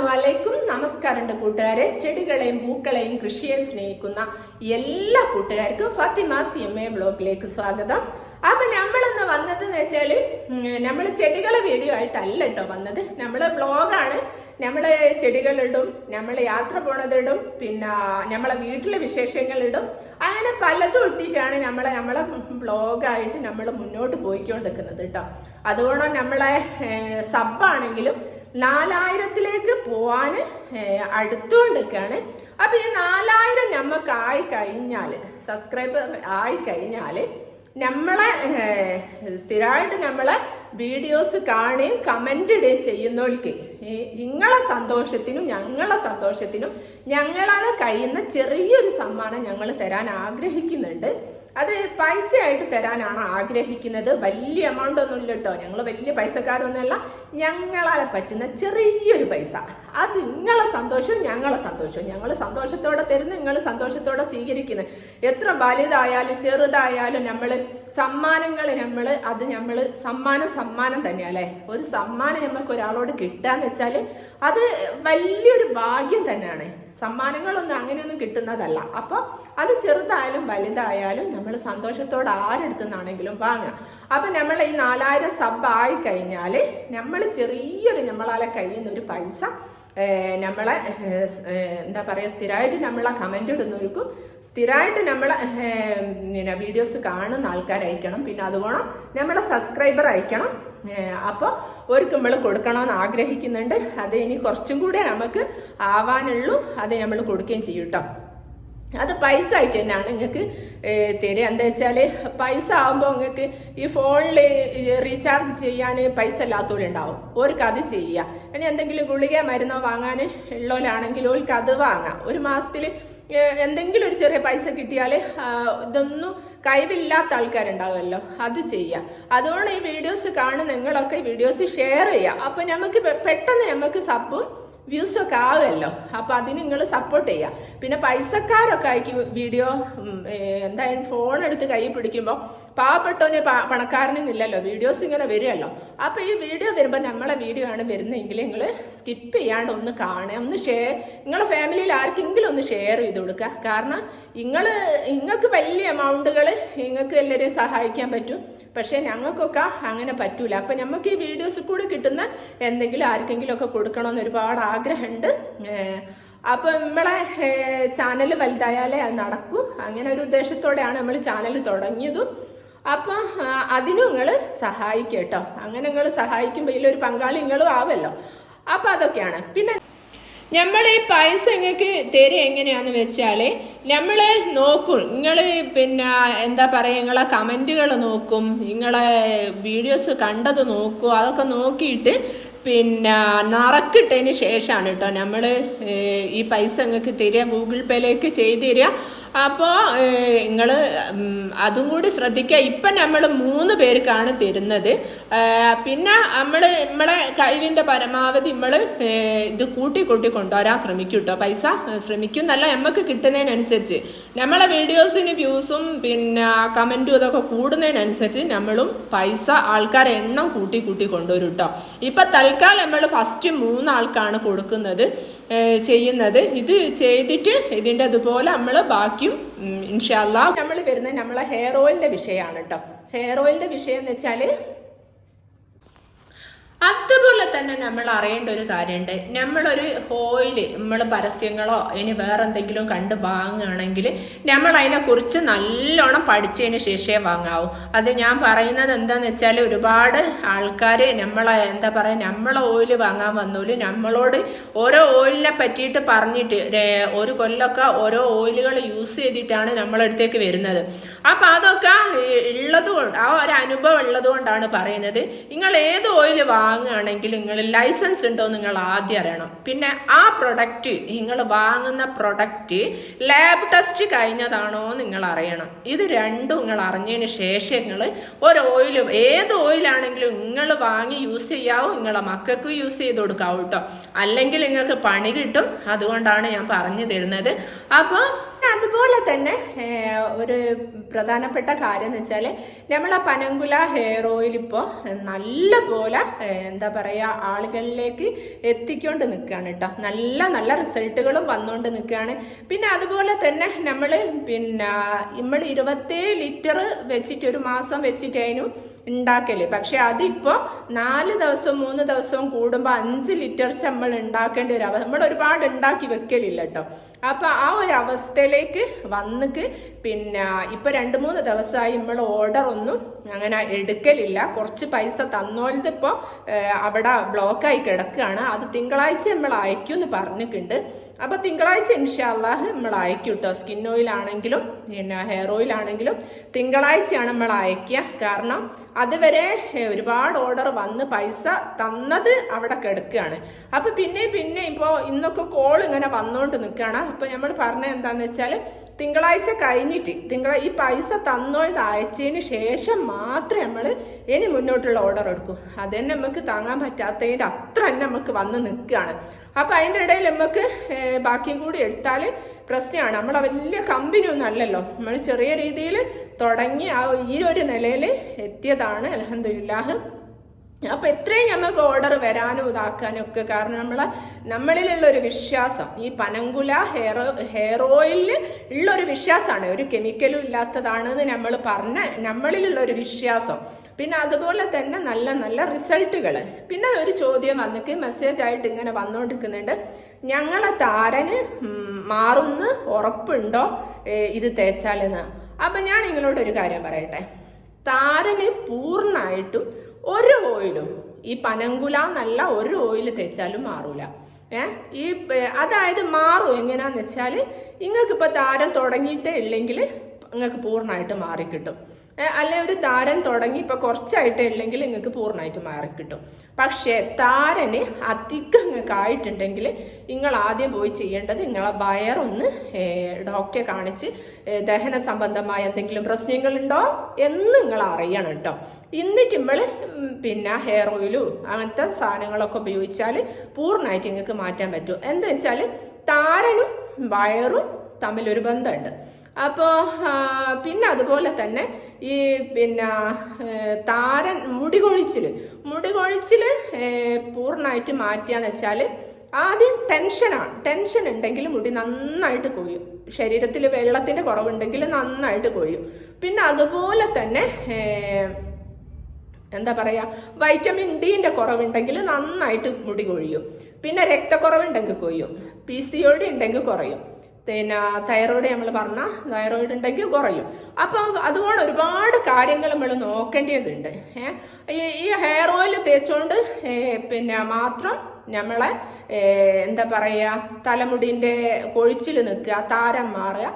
അസ്സലാമു അലൈക്കും. നമസ്കാരമുണ്ട് കൂട്ടുകാരെ. ചെടികളെയും പൂക്കളെയും കൃഷിയെ സ്നേഹിക്കുന്ന എല്ലാ കൂട്ടുകാർക്കും ഫാത്തിമ സി എം എ ബ്ലോഗിലേക്ക് സ്വാഗതം. അപ്പൊ നമ്മളിന്ന് വന്നതെന്ന് വെച്ചാൽ നമ്മൾ ചെടികളെ വീഡിയോ ആയിട്ടല്ല കേട്ടോ വന്നത്. നമ്മൾ ബ്ലോഗാണ് നമ്മളെ ചെടികളിടും നമ്മൾ യാത്ര പോണതിടും പിന്നെ നമ്മളെ വീട്ടിലെ വിശേഷങ്ങളിടും. അങ്ങനെ പലതും ഇട്ടിട്ടാണ് നമ്മളെ നമ്മളെ ബ്ലോഗായിട്ട് നമ്മൾ മുന്നോട്ട് പോയിക്കൊണ്ടിരിക്കുന്നത് കേട്ടോ അതുകൊണ്ട് നമ്മളെ സബാണെങ്കിലും നാലായിരത്തിലേക്ക് പോവാൻ അടുത്തുകൊണ്ടിരിക്കുകയാണ്. അപ്പൊ ഈ നാലായിരം നമുക്ക് ആയി കഴിഞ്ഞാൽ സബ്സ്ക്രൈബർ ആയി കഴിഞ്ഞാൽ നമ്മളെ സ്ഥിരമായിട്ട് നമ്മളെ വീഡിയോസ് കാണുകയും കമന്റ് ഇടുകയും ചെയ്യുന്നവർക്ക് നിങ്ങളെ സന്തോഷത്തിനും ഞങ്ങളെ സന്തോഷത്തിനും ഞങ്ങളാണ് കഴിയുന്ന ചെറിയൊരു സമ്മാനം ഞങ്ങൾ തരാൻ ആഗ്രഹിക്കുന്നുണ്ട്. അത് പൈസ ആയിട്ട് തരാനാണ് ആഗ്രഹിക്കുന്നത്. വലിയ എമൗണ്ട് ഒന്നും ഇല്ല കേട്ടോ ഞങ്ങൾ വലിയ പൈസക്കാരൊന്നുമല്ല. ഞങ്ങളാൽ പറ്റുന്ന ചെറിയൊരു പൈസ. അത് നിങ്ങളെ സന്തോഷം ഞങ്ങളെ സന്തോഷം. ഞങ്ങൾ സന്തോഷത്തോടെ തരുന്നു നിങ്ങൾ സന്തോഷത്തോടെ സ്വീകരിക്കുന്നു. എത്ര വലുതായാലും ചെറുതായാലും നമ്മൾ സമ്മാനങ്ങൾ നമ്മൾ അത് നമ്മൾ സമ്മാനം സമ്മാനം തന്നെയല്ലേ ഒരു സമ്മാനം നമുക്ക് ഒരാളോട് കിട്ടാന്ന് വെച്ചാൽ അത് വലിയൊരു ഭാഗ്യം തന്നെയാണ്. സമ്മാനങ്ങളൊന്നും അങ്ങനെയൊന്നും കിട്ടുന്നതല്ല. അപ്പൊ അത് ചെറുതായാലും വലുതായാലും നമ്മൾ സന്തോഷത്തോടെ ആരെടുത്തുനിന്നാണെങ്കിലും വാങ്ങാം. അപ്പൊ നമ്മൾ ഈ നാലായിരം സബ് ആയി കഴിഞ്ഞാൽ നമ്മൾ ചെറിയൊരു നമ്മളാലെ കഴിയുന്ന ഒരു പൈസ നമ്മളെ എന്താ പറയുക സ്ഥിരമായിട്ട് നമ്മളെ കമന്റ് ഇടുന്നവർക്കും സ്ഥിരമായിട്ട് നമ്മളെ പിന്നെ വീഡിയോസ് കാണുന്ന ആൾക്കാരായിരിക്കണം പിന്നെ അതുപോലെ നമ്മളെ സബ്സ്ക്രൈബർ അയക്കണം. അപ്പോൾ ഒരു നമ്മൾ കൊടുക്കണമെന്ന് ആഗ്രഹിക്കുന്നുണ്ട്. അത് ഇനി കുറച്ചും കൂടെ നമുക്ക് ആവാനുള്ളൂ. അത് നമ്മൾ കൊടുക്കുകയും ചെയ്യും കേട്ടോ. അത് പൈസ ആയിട്ട് തന്നെയാണ് നിങ്ങൾക്ക് തരിക. എന്താ വെച്ചാൽ പൈസ ആകുമ്പോൾ നിങ്ങൾക്ക് ഈ ഫോണിൽ റീചാർജ് ചെയ്യാൻ പൈസ ഇല്ലാത്തവരുണ്ടാവും ഓർക്ക് അത് ചെയ്യുക ഇനി എന്തെങ്കിലും ഗുളിക മരുന്നോ വാങ്ങാൻ ഉള്ളവരാണെങ്കിൽ ഓർക്ക് അത് വാങ്ങാം. ഒരു മാസത്തിൽ എന്തെങ്കിലും ഒരു ചെറിയ പൈസ കിട്ടിയാൽ ഇതൊന്നും കഴിവില്ലാത്ത ആൾക്കാരുണ്ടാവുമല്ലോ അത് ചെയ്യുക അതുകൊണ്ട് ഈ വീഡിയോസ് കാണുന്ന നിങ്ങളൊക്കെ വീഡിയോസ് ഷെയർ ചെയ്യുക അപ്പം നമുക്ക് പെട്ടെന്ന് നമുക്ക് സബും വ്യൂസ് ഒക്കെ ആകുമല്ലോ അപ്പൊ അതിന് നിങ്ങൾ സപ്പോർട്ട് ചെയ്യുക പിന്നെ പൈസക്കാരൊക്കെ ആയിരിക്കും വീഡിയോ എന്തായാലും ഫോൺ എടുത്ത് കൈ പിടിക്കുമ്പോൾ പാവപ്പെട്ടവന് ഇല്ലല്ലോ. വീഡിയോസ് ഇങ്ങനെ വരുമല്ലോ അപ്പൊ ഈ വീഡിയോ വരുമ്പോൾ നമ്മളെ വീഡിയോ ആണ് വരുന്നതെങ്കിൽ നിങ്ങൾ സ്കിപ്പ് ചെയ്യാണ്ട് ഒന്ന് കാണുക. ഒന്ന് ഷെയർ നിങ്ങളെ ഫാമിലിയിൽ ആർക്കെങ്കിലും ഒന്ന് ഷെയർ ചെയ്ത് കൊടുക്കുക. കാരണം നിങ്ങൾ നിങ്ങൾക്ക് വലിയ എമൗണ്ടുകൾ നിങ്ങൾക്ക് എല്ലാവരെയും സഹായിക്കാൻ പറ്റും. പക്ഷേ ഞങ്ങൾക്കൊക്കെ അങ്ങനെ പറ്റൂല. അപ്പം നമുക്ക് ഈ വീഡിയോസ് കൂടെ കിട്ടുന്ന എന്തെങ്കിലും ആർക്കെങ്കിലും ഒക്കെ കൊടുക്കണമെന്ന് ഒരുപാട് ആഗ്രഹമുണ്ട്. അപ്പം നമ്മളെ ചാനൽ വലുതായാലേ അത് നടക്കൂ. അങ്ങനെ ഒരു ഉദ്ദേശത്തോടെയാണ് നമ്മൾ ചാനൽ തുടങ്ങിയതും. അപ്പം അതിനും നിങ്ങൾ സഹായിക്കുക കേട്ടോ. അങ്ങനെ നിങ്ങൾ സഹായിക്കുമ്പോൾ ഇതിലൊരു പങ്കാളി നിങ്ങളും ആവല്ലോ അപ്പം അതൊക്കെയാണ്. പിന്നെ നമ്മൾ ഈ പൈസ നിങ്ങൾക്ക് തരിക എങ്ങനെയാന്ന് വെച്ചാൽ നമ്മൾ നോക്കും. നിങ്ങൾ പിന്നെ എന്താ പറയുക നിങ്ങളെ കമന്റുകൾ നോക്കും. നിങ്ങളെ വീഡിയോസ് കണ്ടത് നോക്കും. അതൊക്കെ നോക്കിയിട്ട് പിന്നെ നറക്കിട്ടതിന് ശേഷമാണ് കേട്ടോ നമ്മൾ ഈ പൈസ നിങ്ങൾക്ക് തരിക ഗൂഗിൾ പേയിലേക്ക് ചെയ്തു തരിക. അപ്പോൾ നിങ്ങൾ അതും കൂടി ശ്രദ്ധിക്കുക ഇപ്പം നമ്മൾ മൂന്ന് പേർക്കാണ് തരുന്നത്. പിന്നെ നമ്മൾ നമ്മളെ കഴിവിന്റെ പരമാവധി നമ്മൾ ഇത് കൂട്ടി കൂട്ടി കൊണ്ടുവരാൻ ശ്രമിക്കും കേട്ടോ പൈസ ശ്രമിക്കും. എന്നല്ല നമുക്ക് കിട്ടുന്നതിനനുസരിച്ച്. നമ്മളെ വീഡിയോസിന് വ്യൂസും പിന്നെ കമന്റും ഇതൊക്കെ കൂടുന്നതിനനുസരിച്ച് നമ്മളും പൈസ ആൾക്കാരെ എണ്ണം കൂട്ടി കൂട്ടി കൊണ്ടുവരും കേട്ടോ ഇപ്പം തൽക്കാലം നമ്മൾ ഫസ്റ്റ് മൂന്നാൾക്കാണ് കൊടുക്കുന്നത്. ചെയ്യുന്നത്. ഇത് ചെയ്തിട്ട് ഇതിന്റെ അതുപോലെ നമ്മൾ ബാക്കിയും ഇൻഷാല്ല നമ്മൾ വരുന്നത് നമ്മളെ ഹെയർ ഓയിലിന്റെ വിഷയമാണ് കേട്ടോ ഹെയർ ഓയിലിന്റെ വിഷയം എന്ന് വെച്ചാൽ അതുപോലെ തന്നെ നമ്മൾ അറിയേണ്ട ഒരു കാര്യമുണ്ട്. നമ്മളൊരു ഓയിൽ നമ്മൾ പരസ്യങ്ങളോ ഇനി വേറെ എന്തെങ്കിലും കണ്ട് വാങ്ങുകയാണെങ്കിൽ നമ്മൾ അതിനെക്കുറിച്ച് നല്ലോണം പഠിച്ചതിന് ശേഷമേ വാങ്ങാവൂ. അത് ഞാൻ പറയുന്നത് എന്താന്ന് വെച്ചാൽ ഒരുപാട് ആൾക്കാർ നമ്മളെ എന്താ പറയുക നമ്മളെ ഓയിൽ വാങ്ങാൻ വന്നൂൽ നമ്മളോട് ഓരോ ഓയിലിനെ പറ്റിയിട്ട് പറഞ്ഞിട്ട് ഒരു കൊല്ലമൊക്കെ ഓരോ ഓയിലുകൾ യൂസ് ചെയ്തിട്ടാണ് നമ്മളടുത്തേക്ക് വരുന്നത്. അപ്പം അതൊക്കെ ഉള്ളത് കൊണ്ട് ആ ഒരു അനുഭവം ഉള്ളതുകൊണ്ടാണ് പറയുന്നത്. നിങ്ങൾ ഏത് ഓയിൽ വാങ്ങും വാങ്ങുകയാണെങ്കിൽ നിങ്ങൾ ലൈസൻസ് ഉണ്ടോ നിങ്ങൾ ആദ്യം അറിയണം. പിന്നെ ആ പ്രൊഡക്റ്റ് നിങ്ങൾ വാങ്ങുന്ന പ്രൊഡക്റ്റ് ലാബ് ടെസ്റ്റ് കഴിഞ്ഞതാണോ നിങ്ങൾ അറിയണം. ഇത് രണ്ടും നിങ്ങൾ അറിഞ്ഞതിന് ശേഷം നിങ്ങൾ ഒരു ഓയിൽ ഏത് ഓയിലാണെങ്കിലും നിങ്ങൾ വാങ്ങി യൂസ് ചെയ്യാവും നിങ്ങളെ മക്കൾക്ക് യൂസ് ചെയ്ത് കൊടുക്കാവും കേട്ടോ അല്ലെങ്കിൽ നിങ്ങൾക്ക് പണി കിട്ടും അതുകൊണ്ടാണ് ഞാൻ പറഞ്ഞു തരുന്നത്. അപ്പോൾ അതുപോലെ തന്നെ ഒരു പ്രധാനപ്പെട്ട കാര്യം എന്ന് വെച്ചാൽ നമ്മളെ പനങ്കുല ഹെയർ ഓയിൽ ഇപ്പോൾ നല്ല പോലെ എന്താ പറയുക ആളുകളിലേക്ക് എത്തിക്കൊണ്ട് നിൽക്കുകയാണ് കേട്ടോ. നല്ല നല്ല റിസൾട്ടുകളും വന്നുകൊണ്ട് നിൽക്കുകയാണ് പിന്നെ അതുപോലെ തന്നെ നമ്മൾ പിന്നെ നമ്മൾ ഇരുപത്തേഴ് ലിറ്റർ വെച്ചിട്ട് ഒരു മാസം വെച്ചിട്ട് ഉണ്ടാക്കൽ. പക്ഷെ അതിപ്പോ നാല് ദിവസം മൂന്ന് ദിവസവും കൂടുമ്പോൾ അഞ്ച് ലിറ്റർ നമ്മൾ ഉണ്ടാക്കേണ്ടി ഒരു അവസ്ഥ നമ്മൾ ഒരുപാട് ഉണ്ടാക്കി വെക്കലില്ല കേട്ടോ അപ്പൊ ആ ഒരു അവസ്ഥയിലേക്ക് വന്നിക്ക് പിന്നെ ഇപ്പൊ രണ്ട് മൂന്ന് ദിവസമായി നമ്മൾ ഓർഡർ ഒന്നും അങ്ങനെ എടുക്കലില്ല. കുറച്ച് പൈസ തന്നോലത് ഇപ്പോൾ അവിടെ ബ്ലോക്കായി കിടക്കുകയാണ് അത് തിങ്കളാഴ്ച നമ്മൾ അയക്കും എന്ന് പറഞ്ഞിട്ടുണ്ട്. അപ്പൊ തിങ്കളാഴ്ച ഇൻഷാല്ലാഹ് നമ്മൾ അയക്കും കേട്ടോ സ്കിൻ ഓയിൽ ആണെങ്കിലും പിന്നെ ഹെയർ ഓയിൽ ആണെങ്കിലും തിങ്കളാഴ്ചയാണ് നമ്മൾ അയക്കുക. കാരണം അതുവരെ ഒരുപാട് ഓർഡർ വന്ന് പൈസ തന്നത് അവിടെ കിടക്കുകയാണ് അപ്പൊ പിന്നെ പിന്നെ ഇപ്പോ ഇന്നൊക്കെ കോൾ ഇങ്ങനെ വന്നുകൊണ്ട് നിൽക്കുകയാണ് അപ്പൊ നമ്മൾ പറഞ്ഞത് എന്താന്ന് വെച്ചാൽ തിങ്കളാഴ്ച കഴിഞ്ഞിട്ട് തിങ്കള ഈ പൈസ തന്നോട്ട് അയച്ചതിന് ശേഷം മാത്രമേ നമ്മൾ ഇനി മുന്നോട്ടുള്ള ഓർഡർ എടുക്കൂ. അത് തന്നെ നമുക്ക് താങ്ങാൻ പറ്റാത്തതിന്റെ അത്ര തന്നെ നമുക്ക് വന്ന് നിൽക്കുകയാണ്. അപ്പം അതിന്റെ ഇടയിൽ നമുക്ക് ബാക്കിയും കൂടി എടുത്താൽ പ്രശ്നമാണ്. നമ്മളെ വലിയ കമ്പനി ഒന്നും അല്ലല്ലോ. നമ്മൾ ചെറിയ രീതിയിൽ തുടങ്ങി ആ ഈ ഒരു നിലയിൽ എത്തിയതാണ്. അലഹദില്ലാഹ് അപ്പൊ എത്രയും നമുക്ക് ഓർഡർ വരാനും ഇതാക്കാനും ഒക്കെ കാരണം നമ്മളെ നമ്മളിലുള്ള ഒരു വിശ്വാസം. ഈ പനങ്കുല ഹെയർ ഹെയർ ഓയിലിൽ ഉള്ള ഒരു വിശ്വാസമാണ് ഒരു കെമിക്കലും ഇല്ലാത്തതാണെന്ന് നമ്മൾ പറഞ്ഞ നമ്മളിലുള്ള ഒരു വിശ്വാസം. പിന്നെ അതുപോലെ തന്നെ നല്ല നല്ല റിസൾട്ടുകൾ പിന്നെ ഒരു ചോദ്യം വന്നിട്ട് മെസ്സേജ് ആയിട്ട് ഇങ്ങനെ വന്നുകൊണ്ടിരിക്കുന്നുണ്ട് ഞങ്ങളെ താരന് ഉം, മാറുന്ന് ഉറപ്പുണ്ടോ? ഇത് തേച്ചാലെന്ന്. അപ്പൊ ഞാൻ നിങ്ങളോട് ഒരു കാര്യം പറയട്ടെ. താരന് പൂർണമായിട്ടും ഒരു ഓയിലും. ഈ പനങ്കുല എന്നല്ല ഒരു ഓയിൽ തേച്ചാലും മാറൂല. ഏ? ഈ അതായത് മാറും. എങ്ങനെയാന്ന് വെച്ചാൽ നിങ്ങൾക്ക് ഇപ്പൊ താരം തുടങ്ങിയിട്ടേ ഇല്ലെങ്കിൽ നിങ്ങൾക്ക് പൂർണമായിട്ട് മാറിക്കിട്ടും. അല്ലെ ഒരു താരൻ തുടങ്ങി ഇപ്പൊ കുറച്ചായിട്ടേ ഉള്ളെങ്കിൽ നിങ്ങൾക്ക് പൂർണമായിട്ട് മാറിക്കിട്ടും പക്ഷേ താരന് അധികം നിങ്ങൾക്ക് ആയിട്ടുണ്ടെങ്കിൽ നിങ്ങൾ ആദ്യം പോയി ചെയ്യേണ്ടത് നിങ്ങളെ വയറൊന്ന് ഡോക്ടറെ കാണിച്ച് ദഹന സംബന്ധമായ എന്തെങ്കിലും പ്രശ്നങ്ങളുണ്ടോ എന്ന് നിങ്ങൾ അറിയണം കേട്ടോ. എന്നിട്ട് നമ്മൾ പിന്നെ ഹെയർ ഓയിലും അങ്ങനത്തെ സാധനങ്ങളൊക്കെ ഉപയോഗിച്ചാൽ പൂർണമായിട്ട് നിങ്ങൾക്ക് മാറ്റാൻ പറ്റും. എന്താ വെച്ചാൽ താരനും വയറും തമ്മിലൊരു ബന്ധമുണ്ട്. അപ്പോൾ പിന്നെ അതുപോലെ തന്നെ ഈ പിന്നെ താരൻ മുടി കൊഴിച്ചിൽ മുടി കൊഴിച്ചിൽ പൂർണമായിട്ട് മാറ്റിയാന്ന് വെച്ചാൽ ആദ്യം ടെൻഷനാണ്. ടെൻഷൻ ഉണ്ടെങ്കിൽ മുടി നന്നായിട്ട് കൊയ്യും ശരീരത്തിൽ വെള്ളത്തിന്റെ കുറവുണ്ടെങ്കിൽ നന്നായിട്ട് കൊയ്യും പിന്നെ അതുപോലെ തന്നെ എന്താ പറയുക വൈറ്റമിൻ ഡിന്റെ കുറവുണ്ടെങ്കിൽ നന്നായിട്ട് മുടി കൊഴിയും. പിന്നെ രക്തക്കുറവുണ്ടെങ്കിൽ കൊയ്യും പി സി ഒ ഡി ഉണ്ടെങ്കിൽ കുറയും. പിന്നെ തൈറോയിഡ് നമ്മൾ പറഞ്ഞ തൈറോയിഡ് ഉണ്ടെങ്കിൽ കുറയും. അപ്പം അതുകൊണ്ട് ഒരുപാട് കാര്യങ്ങൾ നമ്മൾ നോക്കേണ്ടതുണ്ട് ഈ- ഹെയർ ഓയിൽ തേച്ചുകൊണ്ട് പിന്നെ മാത്രം നമ്മളെ എന്താ പറയുക തലമുടിന്റെ കൊഴിച്ചിൽ നിൽക്കുക താരം മാറുക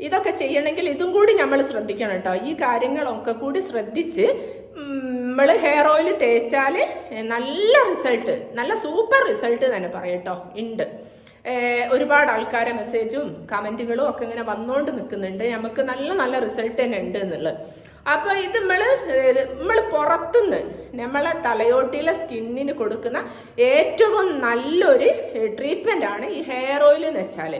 ഇതൊക്കെ ചെയ്യണമെങ്കിൽ ഇതും കൂടി നമ്മൾ ശ്രദ്ധിക്കണം കേട്ടോ. ഈ കാര്യങ്ങളൊക്കെ കൂടി ശ്രദ്ധിച്ച് നമ്മൾ ഹെയർ ഓയിൽ തേച്ചാൽ നല്ല റിസൾട്ട് നല്ല സൂപ്പർ റിസൾട്ട് തന്നെ പറയട്ടോ ഉണ്ട് ഒരുപാട് ആൾക്കാരെ മെസ്സേജും കമന്റുകളും ഒക്കെ ഇങ്ങനെ വന്നുകൊണ്ട് നിൽക്കുന്നുണ്ട് നമുക്ക് നല്ല നല്ല റിസൾട്ട് തന്നെ ഉണ്ട് എന്നുള്ളത്. അപ്പോൾ ഇത് നമ്മൾ നമ്മൾ പുറത്തുനിന്ന് നമ്മളെ തലയോട്ടിയിലെ സ്കിന്നിന് കൊടുക്കുന്ന ഏറ്റവും നല്ലൊരു ട്രീറ്റ്മെന്റ് ആണ് ഈ ഹെയർ ഓയിൽ എന്ന് വെച്ചാൽ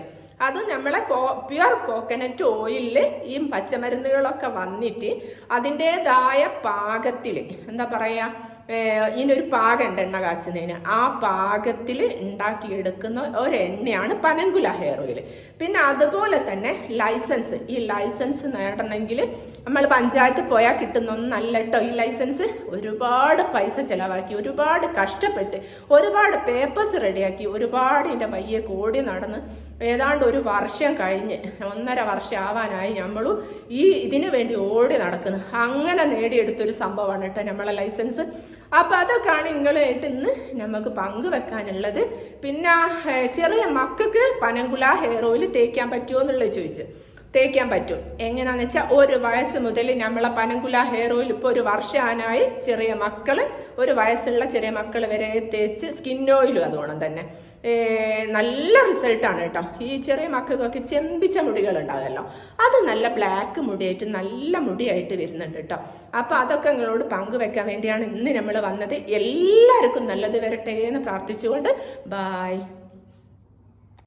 അത് നമ്മളെ കോ പ്യുവർ കോക്കനട്ട് ഓയിലിൽ ഈ പച്ചമരുന്നുകളൊക്കെ വന്നിട്ട് അതിന്റെതായ പാകത്തിൽ എന്താ പറയുക ഇതിനൊരു പാകമുണ്ട് എണ്ണ കാച്ചുന്നതിന്. ആ പാകത്തിൽ ഉണ്ടാക്കിയെടുക്കുന്ന ഒരു എണ്ണയാണ് പനങ്കുല ഹെയർ ഓയിൽ പിന്നെ അതുപോലെ തന്നെ ലൈസൻസ് ഈ ലൈസൻസ് നേടണമെങ്കിൽ നമ്മൾ പഞ്ചായത്ത് പോയാൽ കിട്ടുന്ന ഒന്നല്ല കേട്ടോ ഈ ലൈസൻസ് ഒരുപാട് പൈസ ചിലവാക്കി ഒരുപാട് കഷ്ടപ്പെട്ട് ഒരുപാട് പേപ്പേഴ്സ് റെഡിയാക്കി ഒരുപാട് എന്റെ പയ്യെ കൂടി നടന്ന് ഏതാണ്ട് ഒരു വർഷം കഴിഞ്ഞ് ഒന്നര വർഷം ആവാനായി നമ്മളും ഈ ഇതിനു വേണ്ടി ഓടി നടക്കുന്നു. അങ്ങനെ നേടിയെടുത്തൊരു സംഭവമാണ് കേട്ടോ നമ്മളെ ലൈസൻസ് അപ്പം അതൊക്കെയാണ് നിങ്ങളായിട്ട് ഇന്ന് നമുക്ക് പങ്കുവെക്കാനുള്ളത്. പിന്നെ ചെറിയ മക്കൾക്ക് പനങ്കുല ഹെയർ ഓയിൽ തേക്കാൻ പറ്റുമോ എന്നുള്ളത് ചോദിച്ചു. തേക്കാൻ പറ്റും. എങ്ങനെയാണെന്ന് വെച്ചാൽ ഒരു വയസ്സ് മുതൽ നമ്മളെ പനങ്കുല ഹെയർ ഓയിൽ ഇപ്പോൾ ഒരു വർഷമാനായി ചെറിയ മക്കൾ ഒരു വയസ്സുള്ള ചെറിയ മക്കൾ വരെ തേച്ച് സ്കിൻ ഓയിലും അതുകൊണ്ട് തന്നെ. നല്ല റിസൾട്ടാണ് കേട്ടോ. ഈ ചെറിയ മക്കൾക്കൊക്കെ ചെമ്പിച്ച മുടികൾ ഉണ്ടാകുമല്ലോ അത് നല്ല ബ്ലാക്ക് മുടിയായിട്ട് നല്ല മുടിയായിട്ട് വരുന്നുണ്ട് കേട്ടോ. അപ്പോൾ അതൊക്കെ നിങ്ങളോട് പങ്കുവെക്കാൻ വേണ്ടിയാണ് ഇന്ന് നമ്മൾ വന്നത്. എല്ലാവർക്കും നല്ലത് വരട്ടെ എന്ന് പ്രാർത്ഥിച്ചുകൊണ്ട് ബായ്